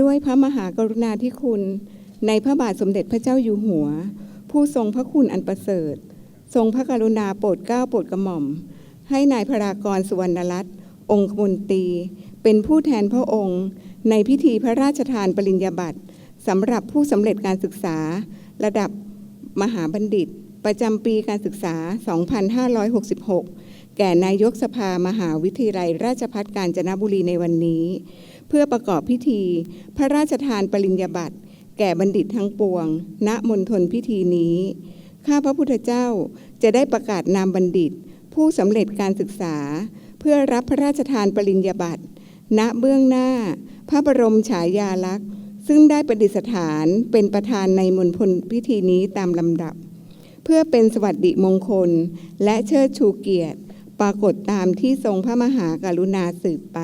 ด้วยพระมหากรุณาธิคุณ ในพระบาทสมเด็จพระเจ้าอยู่หัว ผู้ทรงพระคุณอันประเสริฐ ทรงพระกรุณาโปรดเกล้าโปรดกระหม่อม ให้นายพรากรสุวรรณรัตน์องคมนตรี เป็นผู้แทนพระองค์ ในพิธีพระราชทานปริญญาบัตรสำหรับผู้สำเร็จการศึกษา ระดับมหาบัณฑิต ประจำปีการศึกษา 2566 แก่นายกสภามหาวิทยาลัยราชภัฏกาญจนบุรีในวันนี้ เพื่อประกอบพิธี พระราชทานปริญญาบัตรแก่บัณฑิตทั้งปวง ณมณฑลพิธีนี้ ข้าพระพุทธเจ้าจะได้ประกาศนามบัณฑิต ผู้สำเร็จการศึกษา เพื่อรับพระราชทานปริญญาบัตรณเบื้องหน้า พระบรมฉายาลักษณ์ ซึ่งได้ประดิษฐานเป็นประธานในมณฑลพิธีนี้ตามลำดับ เพื่อเป็นสวัสดิมงคล และเชิดชูเกียรติ ปรากฏตามที่ทรงพระมหากรุณาสืบไป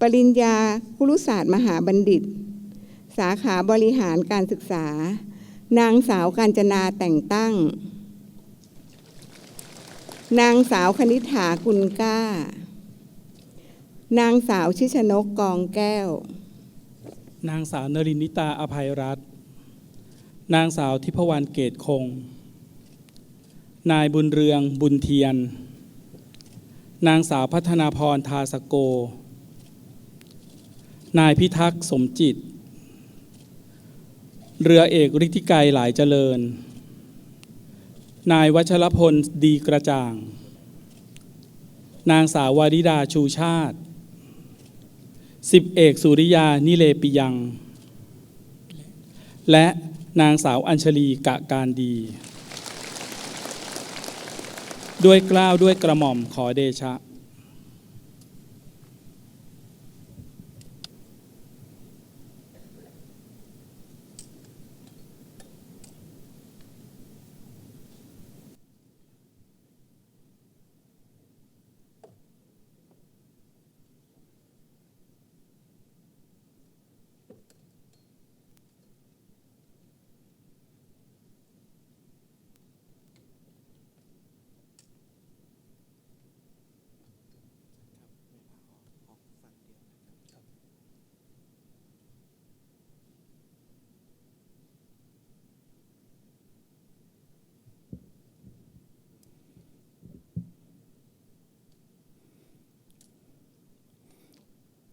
ปริญญาคุรุศาสตร์มหาบัณฑิต สาขาบริหารการศึกษา นางสาวกาญจนาแต่งตั้ง นางสาวคณิษฐากุลก้า นางสาวชิชนกกองแก้ว นางสาวนรินนิตาอภัยรัตน์นางสาวทิพวรรณเกตคง นายบุญเรืองบุญเทียน นางสาวพัฒนาพรทาสโก นายพิทักษ์สมจิต เรือเอกฤทธิไกรหลายเจริญ นายวัชรพลดีกระจ่าง นางสาววาริดาชูชาติ สิบเอกสุริยานิเลปิยัง และนางสาวอัญชลีกะการดี ด้วยกล้าวด้วยกระหม่อมขอเดชะ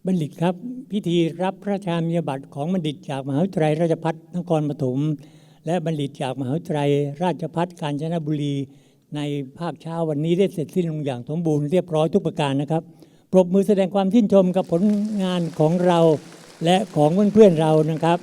บัณฑิตครับ พิธีรับพระราชานปริญญาบัตรของบัณฑิตจากมหาวิทยาลัยราชภัฏนครปฐมและบัณฑิตจากมหาวิทยาลัยราชภัฏกาญจนบุรี ในภาคเช้าวันนี้ได้เสร็จสิ้นลงอย่างสมบูรณ์เรียบร้อยทุกประการนะครับ ปรบมือแสดงความชื่นชมกับผลงานของเราและของเพื่อนๆเรานะครับ